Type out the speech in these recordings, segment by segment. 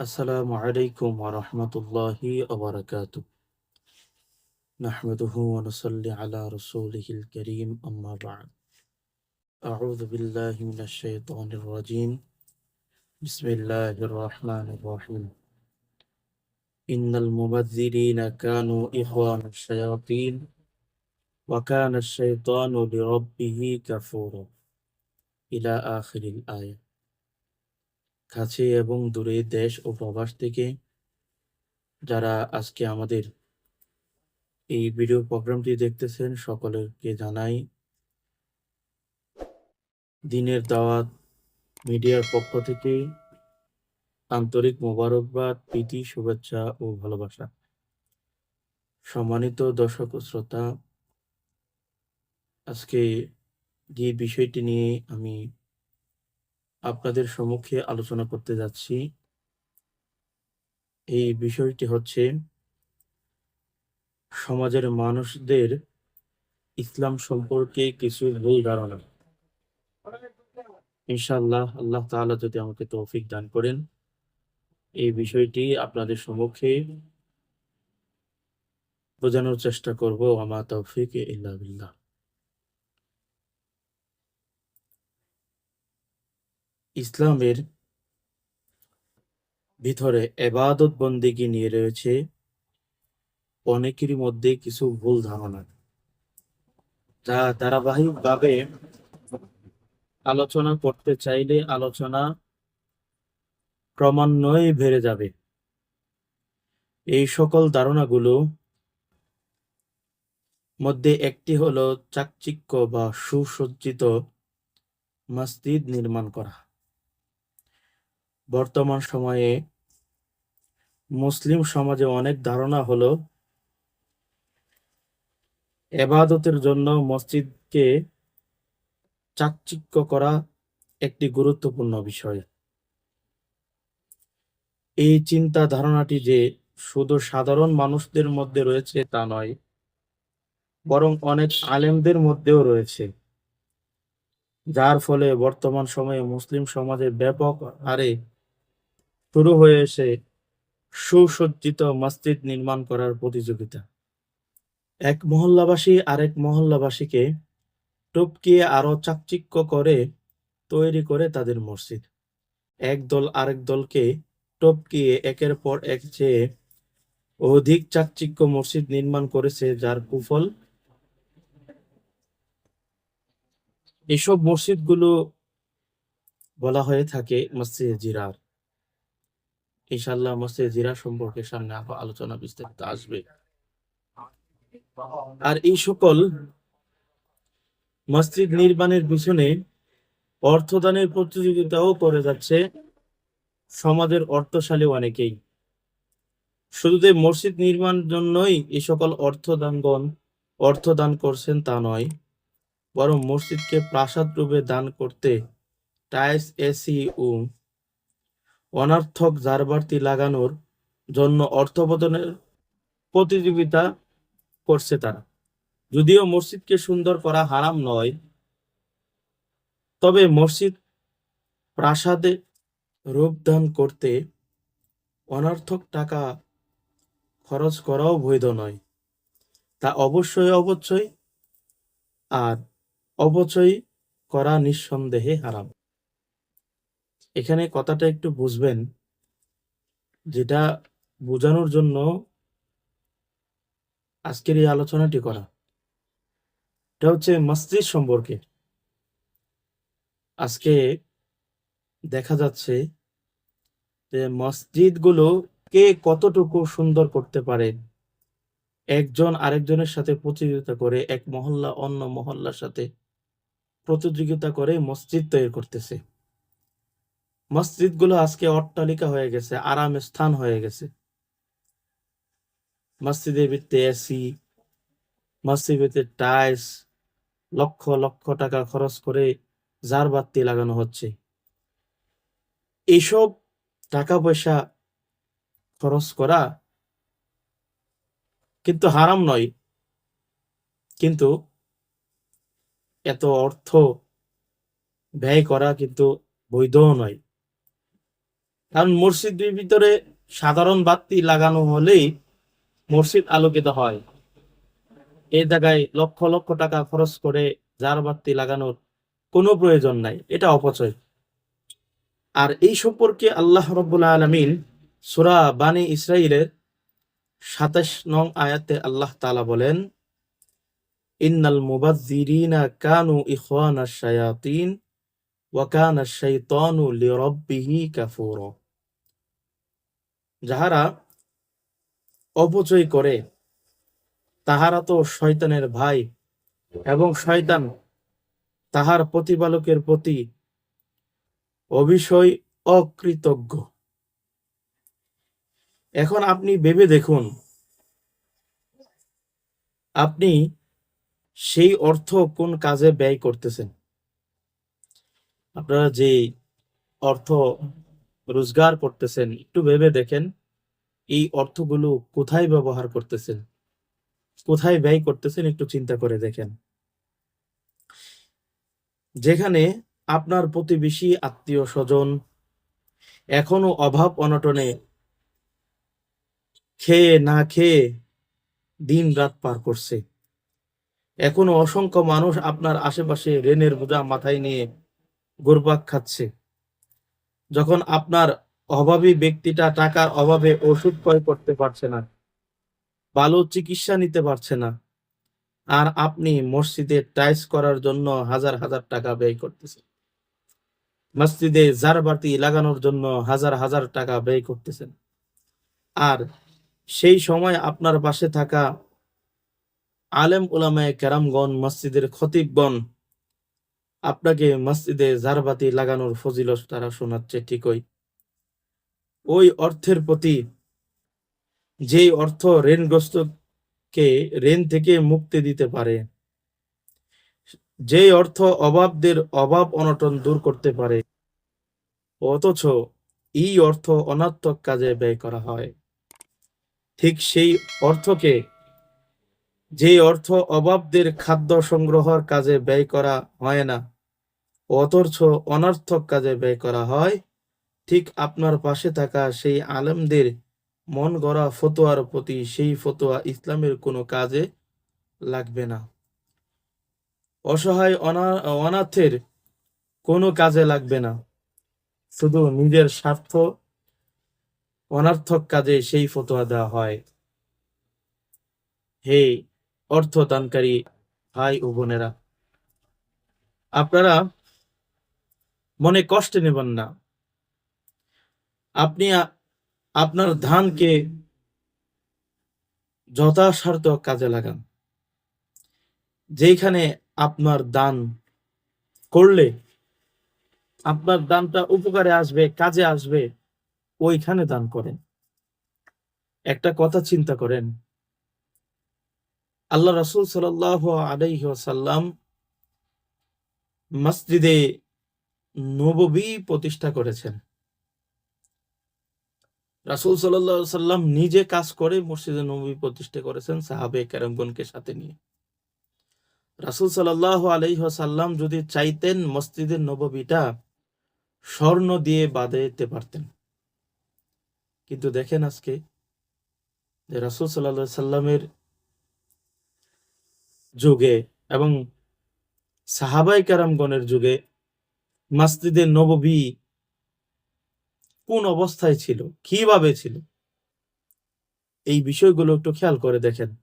السلام عليكم ورحمة الله وبركاته. نحمده ونصلي على رسوله الكريم أما بعد. أعوذ بالله من الشيطان الرجيم. بسم الله الرحمن الرحيم. إن المبذرين كانوا إخوان الشياطين وكان الشيطان لربه كفورا. إلى آخر الآية. কাছে এবং দূরে দেশ ও প্রবাস থেকে যারা আজকে আমাদের এই ভিডিও প্রোগ্রামটি দেখতেছেন, সকলকে জানাই দিনের দাওয়াত মিডিয়ার পক্ষ থেকে আন্তরিক মোবারকবাদ, প্রীতি, শুভেচ্ছা ও ভালোবাসা। সম্মানিত দর্শক শ্রোতা, আজকে যে বিষয়টি নিয়ে আমি আপনাদের সম্মুখে আলোচনা করতে যাচ্ছি। এই বিষয়টি হচ্ছে সমাজের মানুষদের ইসলাম সম্পর্কে কিছু ভুল ধারণা। ইনশাআল্লাহ আল্লাহ তাআলা যদি আমাকে তৌফিক দান করেন, এই বিষয়টি আপনাদের সম্মুখে বোঝানোর চেষ্টা করব। আমা তৌফিক ইল্লা বিল্লাহ। ইসলামের ভিতরে এবাদত বন্দিগি নিয়ে রয়েছে অনেকেরই মধ্যে কিছু ভুল ধারণা। যা ধারাবাহিকভাবে আলোচনা করতে চাইলে আলোচনা ক্রমান্বয়ে বেড়ে যাবে। এই সকল ধারণাগুলো মধ্যে একটি হলো চাকচিক্য বা সুসজ্জিত মসজিদ নির্মাণ করা। বর্তমান সময়ে মুসলিম সমাজে অনেক ধারণা হলো, এবাদতের জন্য মসজিদকে চাকচিক্য করা একটি গুরুত্বপূর্ণ বিষয়। এই চিন্তা ধারণাটি যে শুধু সাধারণ মানুষদের মধ্যে রয়েছে তা নয়, বরং অনেক আলেমদের মধ্যেও রয়েছে, যার ফলে বর্তমান সময়ে মুসলিম সমাজে ব্যাপক হারে শুরু হয়েছে সুসজ্জিত মসজিদ নির্মাণ করার প্রতিযোগিতা। এক মহল্লাবাসী আরেক মহল্লাবাসীকে টপকিয়ে আরও চাকচিক্য করে তৈরি করে তাদের মসজিদ। এক দল আরেক দলকে টপকিয়ে একের পর এক চেয়ে অধিক চাকচিক্য মসজিদ নির্মাণ করেছে, যার কুফল এসব মসজিদগুলো বলা হয়ে থাকে মসজিদ জিরার। ইনশাল্লাহ মসজিদ জিরা সম্পর্কে সামনে আরও আলোচনা বিস্তারিত আসবে। আর এই সকল মসজিদ নির্মাণের পিছনে অর্থদানের প্রতিযোগিতাও করে যাচ্ছে। সমাজের অর্থশালী অনেকেই। শুধু যে মসজিদ নির্মাণ জন্যই এই সকল অর্থদানগণ অর্থদান করছেন তা নয়, বরং মসজিদকে প্রাসাদ রূপে দান করতে টাইলস এসি ও অনার্থক জারবাতি লাগানোর জন্য অর্থ প্রদানের প্রতিযোগিতা করছে তারা। যদিও মসজিদকে সুন্দর করা হারাম নয়, তবে মসজিদ প্রাসাদে রূপদান করতে অনার্থক টাকা খরচ করাও বৈধ নয়। তা অবশ্যই অবশ্যই, আর অবচয় করা নিঃসন্দেহে হারাম। এখানে কথাটা একটু বুঝবেন। যেটা বোঝানোর জন্য আজকের এই আলোচনাটি করা। এটা হচ্ছে মসজিদ সম্পর্কে। আজকে দেখা যাচ্ছে যে মসজিদগুলো কে কতটুকু সুন্দর করতে পারে। একজন আরেকজনের সাথে প্রতিযোগিতা করে, এক মহল্লা অন্য মহল্লার সাথে প্রতিযোগিতা করে মসজিদ তৈরি করতেছে। মসজিদগুলো আজকে অট্টালিকা হয়ে গেছে, আরাম স্থান হয়ে গেছে। মসজিদের ভিত্তি এসি মসজিদের টাইলস, লক্ষ লক্ষ টাকা খরচ করে জার বাতি লাগানো হচ্ছে। এইসব টাকা পয়সা খরচ করা কিন্তু হারাম নয়। কিন্তু এত অর্থ ব্যয় করা কিন্তু বৈধও নয়। কারণ মসজিদের ভিতরে সাধারণ বাতি লাগানো হলেই মসজিদ আলোকিত হয়। এই জায়গায় লক্ষ লক্ষ টাকা খরচ করে জার বাতি লাগানোর কোনো প্রয়োজন নাই, এটা অপচয়। আর এই সম্পর্কে আল্লাহ রব্বুল আলমিন সুরা বানি ইসরাইলের সাতাশ নং আয়াতে আল্লাহ তাআলা বলেন, ইন্নাল মুবাজ্জিরিনা কানু ইখওয়ানা শায়াতিন ওয়া কানা শাইতানু লিরাব্বিহি কাফুরা। যাহারা অপচয় করে, তাহারা তো শয়তানের ভাই এবং শয়তান তাহার প্রতিপালকের প্রতি অবিষয় অকৃতজ্ঞ। এখন আপনি ভেবে দেখুন, আপনি সেই অর্থ কোন কাজে ব্যয় করতেছেন? আপনারা যে অর্থ রোজগার করতেছেন, একটু ভেবে দেখেন, এই অর্থগুলো কোথায় ব্যবহার করতেছেন? কোথায় ব্যয় করতেছেন? একটু চিন্তা করে দেখেন। যেখানে আপনার প্রতিবেশী, আত্মীয় স্বজন এখনও অভাব অনটনে খেয়ে না খেয়ে দিন রাত পার করছে। এখনও অসংখ্য মানুষ আপনার আশেপাশে ঋণের বোঝা মাথায় নিয়ে গোরবাক খাচ্ছে। যখন আপনার অভাবী ব্যক্তিটা টাকার অভাবে ওষুধ ক্রয় করতে পারছে না, ভালো চিকিৎসা নিতে পারছে না, আর আপনি মসজিদে টাইস করার জন্য হাজার হাজার টাকা ব্যয় করতেছেন। মসজিদে জারবাতি লাগানোর জন্য হাজার হাজার টাকা ব্যয় করতেছেন। আর সেই সময় আপনার পাশে থাকা আলেম উলামায়ে কেরামগণ, মসজিদের খতিবগণ আপনাকে মসজিদে জারবাতি লাগানোর ফজিলত তারা শোনাচ্ছে ঠিকই। ওই অর্থের প্রতি যেই অর্থ ঋণগ্রস্তকে ঋণ থেকে মুক্তি দিতে পারে, যেই অর্থ অভাবদের অভাব অনটন দূর করতে পারে, অথচ এই অর্থ অনাত্মক কাজে ব্যয় করা হয়। ঠিক সেই অর্থকে যে অর্থ অভাবদের খাদ্য সংগ্রহের কাজে ব্যয় করা হয় না, অথচ অনর্থক কাজে ব্যয় করা হয়, ঠিক আপনার পাশে থাকা সেই আলেমদের মন গড়া ফতোয়ার প্রতি সেই ফতোয়া ইসলামের কোনো কাজে লাগবে না। অসহায় অনা- অনাথের কোনো কাজে লাগবে না। শুধু নিজের স্বার্থ অনার্থক কাজে সেই ফতোয়া দেওয়া হয়। হে অর্থ দানকারী ভাই ও বোনেরা, আপনারা মনে কষ্ট নেবেন না। আপনি আপনার ধানকে যথাসাধ্য কাজে লাগান। যেখানে আপনার দান করলে আপনার দানটা উপকারে আসবে, কাজে আসবে, ওইখানে দান করেন। একটা কথা চিন্তা করেন আল্লাহ রাসূল সাল্লাল্লাহু আলাইহি ওয়াসাল্লাম মসজিদে নববী প্রতিষ্ঠা করেছেন। রাসূল সাল্লাম নিজে কাজ করে মসজিদে নববী প্রতিষ্ঠা করেছেন সাহাবে কেরামগণকে সাথে নিয়ে। রাসূল সাল্লাল্লাহু আলাইহি ওয়াসাল্লাম যদি চাইতেন মসজিদের নববীটা স্বর্ণ দিয়ে বাঁধাইতে পারতেন। কিন্তু দেখেন আজকে যে রাসূল আলাইহি সাল্লামের যুগে এবং সাহাবাই কারামগণের যুগে মসজিদে নববী কোন অবস্থায় ছিল? কীভাবে ছিল? এই বিষয়গুলো একটু খেয়াল করে দেখেন।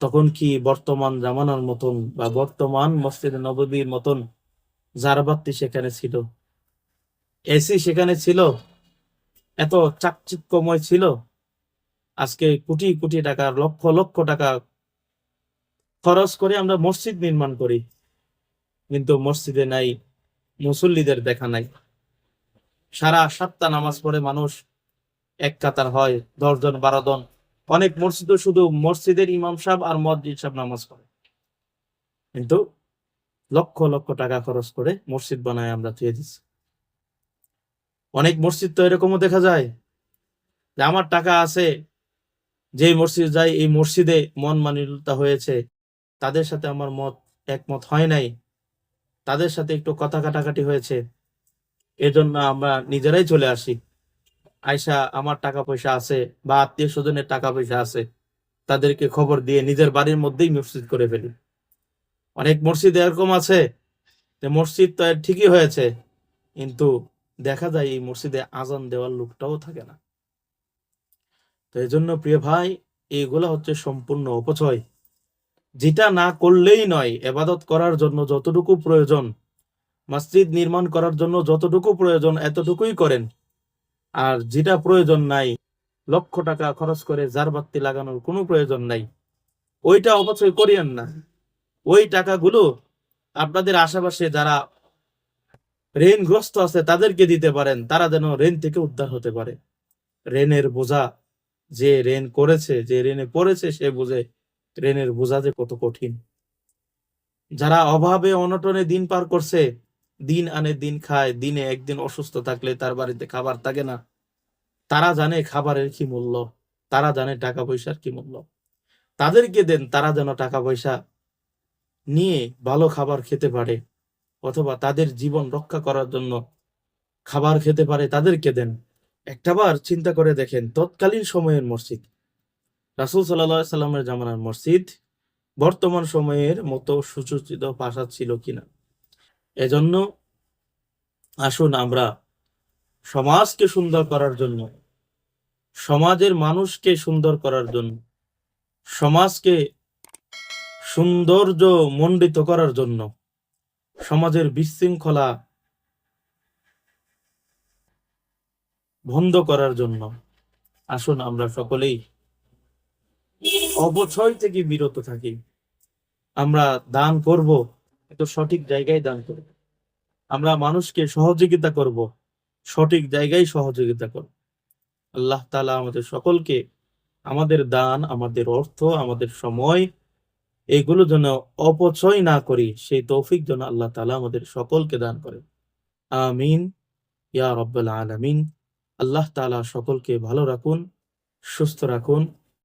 তখন কি বর্তমান জামানার মতন বা বর্তমান মসজিদে নববীর মতন জারবাতি সেখানে ছিল? এসি সেখানে ছিল? এত চাকচিক্যময় ছিল? আজকে কোটি কোটি টাকার লক্ষ লক্ষ টাকা খরচ করে আমরা মসজিদ নির্মাণ করি। কিন্তু মসজিদে নাই, মুসল্লিদের দেখা নাই। সারা সাতটা নামাজ পড়ে মানুষ এক কাতার হয় দশ জন বারো জন অনেক মসজিদও শুধু মসজিদের ইমাম সাহেব আর মসজিদ সাহেব নামাজ পড়ে। কিন্তু লক্ষ লক্ষ টাকা খরচ করে মসজিদ বানায় আমরা থুয়ে দিচ্ছি। অনেক মসজিদ তো এরকমও দেখা যায় যে আমার টাকা আছে যে মসজিদ যাই এই মসজিদে মন মানিলতা হয়েছে। তাদের সাথে আমার মত একমত হয় নাই। তাদের সাথে একটু কথা কাটাকাটি হয়েছে। এজন্য আমরা নিজেরাই চলে আসি। আয়সা আমার টাকা পয়সা আছে বা আত্মীয় স্বজনের টাকা পয়সা আছে, তাদেরকে খবর দিয়ে নিজের বাড়ির মধ্যেই মসজিদ করে ফেলি। অনেক মসজিদ এরকম আছে যে মসজিদ তো ঠিকই হয়েছে, কিন্তু দেখা যায় এই মসজিদে আজান দেওয়ার লোকটাও থাকে না। তো এই জন্য প্রিয় ভাই, এইগুলা হচ্ছে সম্পূর্ণ অপচয়। যেটা না করলেই নয়, এবাদত করার জন্য যতটুকু প্রয়োজন, মসজিদ নির্মাণ করার জন্য যতটুকু প্রয়োজন, এতটুকুই করেন। আর যেটা প্রয়োজন নাই, লক্ষ টাকা খরচ করে জারবাতি লাগানোর কোনো প্রয়োজন নাই। ওইটা অপচয় করিয়েন না। ওই টাকাগুলো আপনাদের আশেপাশে যারা ঋণগ্রস্ত আছে, তাদেরকে দিতে পারেন। তারা যেন ঋণ থেকে উদ্ধার হতে পারে। ঋণের বোঝা যে ঋণ করেছে, যে ঋণে পড়েছে, সে বুঝে ঋণের বোঝা যে কত কঠিন। যারা অভাবে অনটনে দিন পার করছে, দিন আনে দিন খায়, দিনে একদিন অসুস্থ থাকলে তার বাড়িতে খাবার থাকে না। তারা জানে খাবারের কি মূল্য, তারা জানে টাকা পয়সার কি মূল্য। তাদেরকে দেন, তারা যেন টাকা পয়সা নিয়ে ভালো খাবার খেতে পারে, অথবা তাদের জীবন রক্ষা করার জন্য খাবার খেতে পারে, তাদেরকে দেন। একটাবার চিন্তা করে দেখেন, তৎকালীন সময়ের মসজিদ রাসুল সাল্লামের জামানার মসজিদ বর্তমান সময়ের মতো সুসজ্জিত প্রাসাদ ছিল কিনা? এজন্য আসুন আমরা সমাজকে সুন্দর করার জন্য, সমাজের মানুষকে সুন্দর করার জন্য, সমাজকে সৌন্দর্য মণ্ডিত করার জন্য সমাজের বিশৃঙ্খলা বন্ধ করার জন্য আসুন আমরা সকলেই অবচয় থেকে বিরত থাকি। আমরা দান করব একটু সঠিক জায়গায় দান করব। আমরা মানুষকে সহযোগিতা করব, সঠিক জায়গায় সহযোগিতা করব। আল্লাহ তালা আমাদের সকলকে আমাদের দান, আমাদের অর্থ, আমাদের সময়, এগুলো যেন অপচয় না করি, সেই তৌফিক যেন আল্লাহ তালা আমাদের সকলকে দান করে আমিন। ইয়া রব্বাল আলামিন। আল্লাহ তালা সকলকে ভালো রাখুন, সুস্থ রাখুন।